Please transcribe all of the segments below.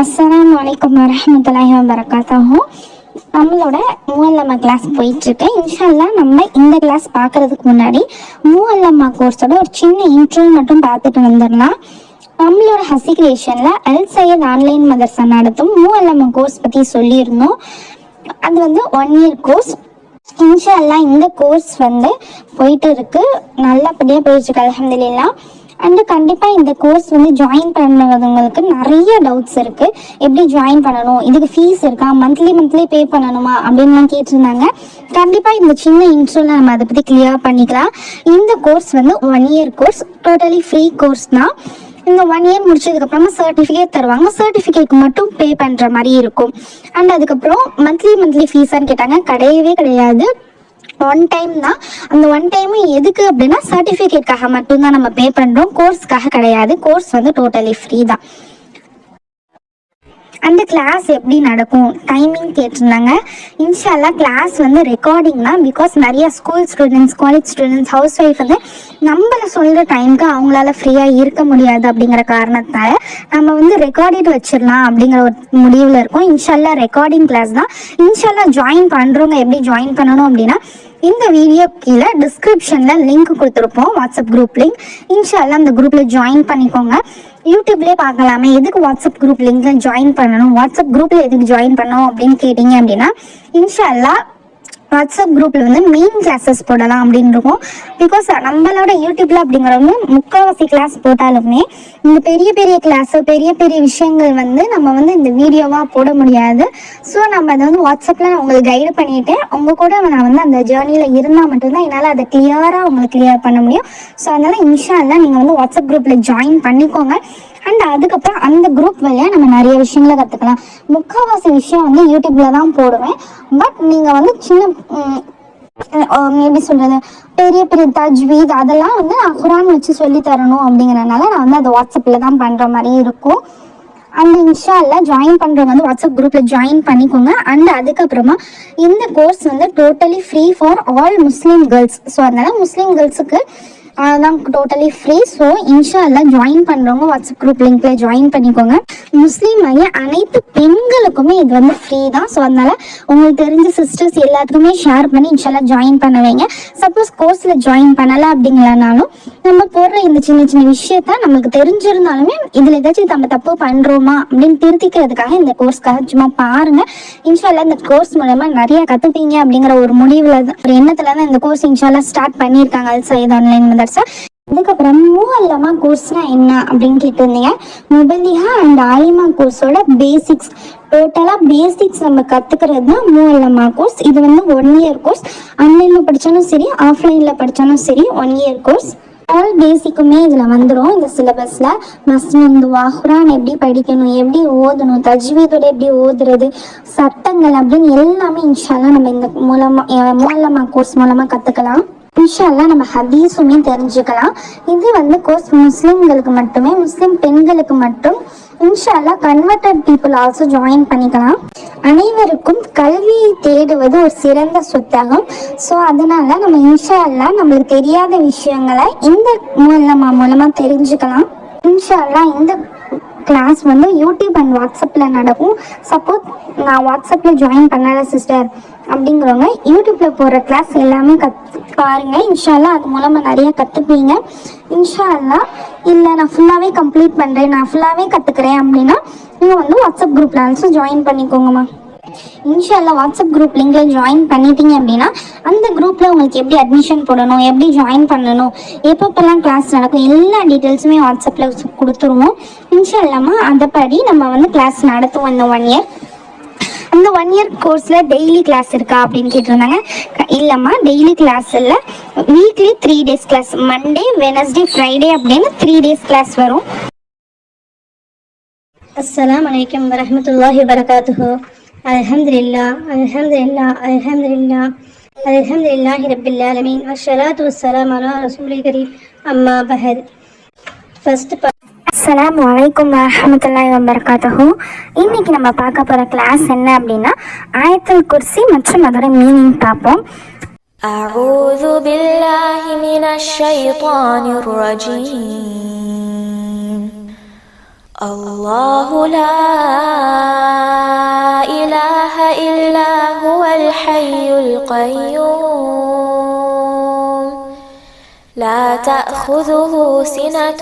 அஸ்ஸலாமு வலைக்கம் வரமத்துலாஹி வபரகாத்துஹு நம்மளோட மூவல்லம்மா கிளாஸ் போயிட்டு இருக்கு இன்ஷால்லா நம்ம இந்த கிளாஸ் பார்க்கறதுக்கு முன்னாடி மூவல்லம்மா கோர்ஸோட ஒரு சின்ன இன்ட்ரோ மட்டும் பார்த்துட்டு வந்துடலாம். நம்மளோட ஹசிகிரேஷன்ல அல் சையத் ஆன்லைன் மதர்சா நடத்தும் மூவல்லம்மா கோர்ஸ் பத்தி சொல்லியிருந்தோம். அது வந்து ஒன் இயர் கோர்ஸ் இன்ஷால்லா இந்த கோர்ஸ் வந்து போயிட்டு இருக்கு நல்லபடியாக போயிட்டு இருக்கு அலமதுல்லாம் அண்டு கண்டிப்பாக இந்த கோர்ஸ் வந்து ஜாயின் பண்ணுறவங்களுக்கு நிறைய டவுட்ஸ் இருக்கு. எப்படி ஜாயின் பண்ணணும்? இதுக்கு ஃபீஸ் இருக்கா? மந்த்லி மந்த்லி பே பண்ணணுமா? அப்படின்லாம் கேட்டிருந்தாங்க. கண்டிப்பாக இந்த சின்ன இன்ட்ரோவில் நம்ம அதை பற்றி கிளியர் பண்ணிக்கலாம். இந்த கோர்ஸ் வந்து one year course totally free course தான். இந்த ஒன் இயர் முடிச்சதுக்கப்புறமா சர்டிஃபிகேட் தருவாங்க. சர்டிஃபிகேட் மட்டும் பே பண்ணுற மாதிரி இருக்கும். அண்ட் அதுக்கப்புறம் மந்த்லி மந்த்லி ஃபீஸான்னு கேட்டாங்க. கிடையவே கிடையாது. ஒன் டைம் தான். அந்த ஒன் டைமும் எதுக்கு அப்படின்னா சர்டிஃபிகேட்காக மட்டும்தான் நம்ம பே பண்றோம். கோர்ஸ்க்காக கிடையாது. கோர்ஸ் வந்து டோட்டலி ஃப்ரீ தான். அண்டு கிளாஸ் எப்படி நடக்கும்? டைமிங் கேட்டிருந்தாங்க. இன்ஷால்லா கிளாஸ் வந்து ரெக்கார்டிங் தான். பிகாஸ் நிறைய school students college students housewife வந்து நம்மள சொல்கிற டைமுக்கு அவங்களால ஃப்ரீயாக இருக்க முடியாது அப்படிங்கிற காரணத்தால நம்ம வந்து ரெக்கார்டட் வச்சிடலாம் அப்படிங்கிற ஒரு முடிவில் இருக்கோம். இன்ஷால்லா ரெக்கார்டிங் கிளாஸ் தான். இன்ஷால்லா ஜாயின் பண்ணுறவங்க எப்படி ஜாயின் பண்ணணும் அப்படின்னா இந்த வீடியோ கீழே டிஸ்கிரிப்ஷனில் லிங்க் கொடுத்துருப்போம் வாட்ஸ்அப் குரூப் லிங்க் இன்ஷால்லா அந்த குரூப்ல ஜாயின் பண்ணிக்கோங்க. யூடியூப்லேயே பார்க்கலாமே எதுக்கு வாட்ஸ்அப் குரூப் லிங்க்ல ஜாயின் பண்ணணும்? வாட்ஸ்அப் குரூப்ல எதுக்கு ஜாயின் பண்ணணும் அப்படின்னு கேட்டீங்க அப்படின்னா இன்ஷால்லா வாட்ஸ்அப் குரூப்ல வந்து மெயின் கிளாஸஸ் போடலாம் அப்படின்னு இருக்கும். பிகாஸ் நம்மளோட யூடியூப்ல அப்படிங்கிறவங்க முக்கால்வாசி கிளாஸ் போட்டாலுமே இந்த பெரிய பெரிய கிளாஸ் பெரிய பெரிய விஷயங்கள் வந்து நம்ம வந்து இந்த வீடியோவா போட முடியாது. ஸோ நம்ம அதை வந்து வாட்ஸ்அப்ல நான் உங்களுக்கு கைடு பண்ணிட்டு உங்க கூட நான் வந்து அந்த ஜேர்னில இருந்தால் மட்டும்தான் என்னால் அதை கிளியரா உங்களுக்கு கிளியர் பண்ண முடியும். ஸோ அதனால இன்ஷா இல்லை நீங்க வந்து வாட்ஸ்அப் குரூப்ல ஜாயின் பண்ணிக்கோங்க. அண்ட் அதுக்கப்புறம் அந்த குரூப் வழியா நம்ம நிறைய விஷயங்களை கத்துக்கலாம். முக்கால்வாசி விஷயம் வந்து யூடியூப்ல தான் போடுவேன். பட் நீங்க வந்து சின்ன எப்படி சொல்றது? பெரிய பெரிய தஜ்வீத் அதெல்லாம் வந்து நான் குரான் வச்சு சொல்லி தரணும் அப்படிங்கறதுனால நான் வந்து அதை வாட்ஸ்அப்ல தான் பண்ற மாதிரி இருக்கும். அந்த இன்ஷால்ல ஜாயின் பண்றவங்க வந்து வாட்ஸ்அப் குரூப்ல ஜாயின் பண்ணிக்கோங்க. அண்ட் அதுக்கப்புறமா இந்த கோர்ஸ் வந்து totally free for all Muslim girls so அதனால முஸ்லீம் கேர்ள்ஸுக்கு அதுதான் டோட்டலி ஃப்ரீ ஸோ இன்ஷால்லா ஜாயின் பண்ணுறவங்க வாட்ஸ்அப் குரூப் லிங்க்ல ஜாயின் பண்ணிக்கோங்க. முஸ்லீம் ஆகிய அனைத்து பெண்களுக்குமே இது வந்து ஃப்ரீ தான். ஸோ அதனால உங்களுக்கு தெரிஞ்ச சிஸ்டர்ஸ் எல்லாத்துக்குமே ஷேர் பண்ணி இன்ஷால்லா ஜாயின் பண்ண வைங்க. சப்போஸ் கோர்ஸில் ஜாயின் பண்ணலை அப்படிங்களனாலும் நம்ம போடுற இந்த சின்ன சின்ன விஷயத்த நம்மளுக்கு தெரிஞ்சிருந்தாலுமே இதில் ஏதாச்சும் நம்ம தப்பு பண்ணுறோமா அப்படின்னு திருத்திக்கிறதுக்காக இந்த கோர்ஸ்க்காக சும்மா பாருங்க. இன்ஷால்லா இந்த கோர்ஸ் மூலமா நிறைய கற்றுப்பீங்க அப்படிங்கிற ஒரு முடிவுல தான். ஒரு எண்ணத்துல தான் இந்த கோர்ஸ் இன்ஷால்லா ஸ்டார்ட் பண்ணியிருக்காங்க. அல் சையத் ஆன்லைன் மதர்சா அதுக்கப்புறம் மூவல்லமா கோர்ஸ்னா என்ன அப்படின்னு கேட்டிருந்தீங்க? முபந்திகா அண்ட் ஆலிமா கோர்ஸோட பேசிக்ஸ் டோட்டலா பேசிக்ஸ் நம்ம கத்துக்கிறது தான் மூவல்லமா கோர்ஸ் இது வந்து ஒன் இயர் கோர்ஸ் ஆன்லைன்ல படிச்சாலும் சரி ஆஃப்லைன்ல படிச்சாலும் சரி ஒன் இயர் கோர்ஸ் ஆல் பேசிக்குமே இதில் வந்துடும் இந்த சிலபஸில் மஸ்னிந்து வாஹுரான் எப்படி படிக்கணும் எப்படி ஓதணும் தஜ்வீதோட எப்படி ஓதுறது சட்டங்கள் அப்படின்னு எல்லாமே இன்ஷால்லா நம்ம இந்த மூலமாக மூலமா கோர்ஸ் மூலமாக கற்றுக்கலாம் இன்ஷால்லா நம்ம ஹதீஸுமே தெரிஞ்சுக்கலாம். இது வந்து கோர்ஸ் முஸ்லீம்களுக்கு மட்டுமே முஸ்லீம் பெண்களுக்கு மட்டும். இன்ஷால்லா கன்வெர்டட் பீப்புள் ஆல்சோ ஜாயின் பண்ணிக்கலாம். அனைவருக்கும் கல்வியை தேடுவது ஒரு சிறந்த சுத்தகம். ஸோ அதனால நம்ம இன்ஷால்லா நம்மளுக்கு தெரியாத விஷயங்களை இந்த மூலமா மூலமா தெரிஞ்சுக்கலாம். இன்ஷால்லா இந்த கிளாஸ் வந்து யூடியூப் அண்ட் வாட்ஸ்அப்பில் நடக்கும். சப்போஸ் நான் வாட்ஸ்அப்பில் ஜாயின் பண்ணல சிஸ்டர் அப்படிங்கிறவங்க யூடியூப்ல போகிற கிளாஸ் எல்லாமே கத் பாருங்க. இன்ஷால்லா அது மூலமாக நிறைய கற்றுப்பீங்க இன்ஷால்லா இல்லை நான் ஃபுல்லாகவே கம்ப்ளீட் பண்ணுறேன் நான் ஃபுல்லாகவே கற்றுக்குறேன் அப்படின்னா நீங்கள் வந்து வாட்ஸ்அப் குரூப்பில் ஆல்சோ ஜாயின் பண்ணிக்கோங்கம்மா. இன்ஷால்லா வாட்ஸ்அப் குரூப் லிங்க்ல ஜாயின் பண்ணிட்டீங்க அப்படின்னா அந்த குரூப்ல உங்களுக்கு எப்படி அட்மிஷன் போடணும் எப்படி ஜாயின் பண்ணணும் எப்பப்பெல்லாம் கிளாஸ் நடக்கும் எல்லா டீட்டெயில்ஸுமே வாட்ஸ்அப்ல கொடுத்துருவோம். இன்ஷால்லாமா அதைப்படி நம்ம வந்து கிளாஸ் நடத்துவோம் இந்த ஒன் இயர் இந்த ஒன் இயர் கோர்ஸ்ல டெய்லி கிளாஸ் இருக்கா அப்படின்னு கேட்டிருந்தாங்க. இல்லம்மா டெய்லி கிளாஸ் இல்லை. Weekly three days class Monday Wednesday Friday அப்படின்னு த்ரீ டேஸ் கிளாஸ் வரும். அஸ்லாம் வலைக்கம் வரமத்துல்லாஹி வரகாத்துஹோ அலஹம்துல்லா அலஹம்துல்லா அலஹம்துல்லா அலஹம்துல்லாஹி ரபில் ஆலமீன் வஷலாத்து வசலாம் அலா ரசூலி கரீம் அம்மா பஹத் ஃபர்ஸ்ட் رسول الكريم أما بعد First part அஸ்ஸலாமு அலைக்கும் வரஹ்மத்துல்லாஹி வபரகாத்துஹு இன்னைக்கு நம்ம பார்க்க போற கிளாஸ் என்ன அப்படின்னா ஆயத்துல் குர்சி மற்றும் அதோட மீனிங் பார்ப்போம் أعوذ بالله من الشيطان الرجيم الله لا إله إلا هو الحي القيوم لا تأخذه سنة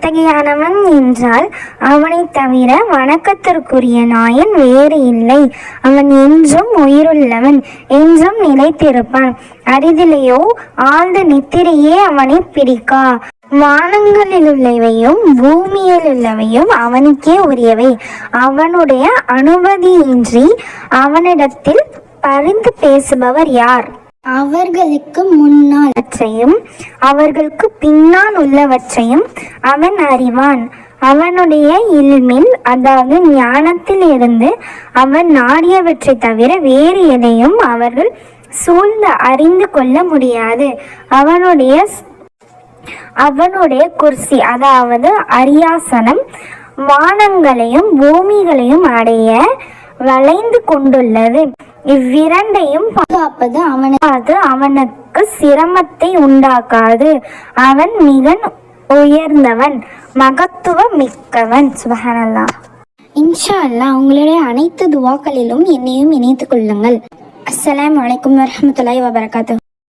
அத்தகையானவன் என்றால் அவனை தவிர வணக்கத்திற்குரிய நாயன் வேறு இல்லை. அவன் என்றும் உயிருள்ளவன் என்றும் நிலைத்திருப்பான். அரிதிலேயோ ஆழ்ந்த நித்திரையே அவனை பிடிக்கா. வானங்களில் உள்ளவையும் பூமியில் உள்ளவையும் அவனுக்கே உரியவை. அவனுடைய அனுமதியின்றி அவனிடத்தில் பரிந்து பேசுபவர் யார்? அவர்களுக்கு முன்னால்வற்றையும் அவர்களுக்கு பின்னால் உள்ளவற்றையும் அவன் அறிவான். அவனுடைய இல்மில் அதாவது ஞானத்தில் இருந்து அவன் நாடியவற்றை தவிர வேறு எதையும் அவர்கள் சூழ்ந்து அறிந்து கொள்ள முடியாது. அவனுடைய அவனுடைய குர்சி அதாவது அரியாசனம் வானங்களையும் பூமிகளையும் அடைய வளைந்து கொண்டுள்ளது. இவ்விரண்டையும் பாதுகாப்பது அவனுக்கு அது அவனுக்கு சிரமத்தை உண்டாக்காது. அவன் மிக உயர்ந்தவன் மகத்துவ மிக்கவன் சுபஹானல்லா. இன்ஷா அல்லாஹ் உங்களுடைய அனைத்து துவாக்களிலும் என்னையும் இணைத்துக் கொள்ளுங்கள். அஸ்லாம் வலைக்கம் வரஹ்மத்துல்லாஹி வபரகாத்து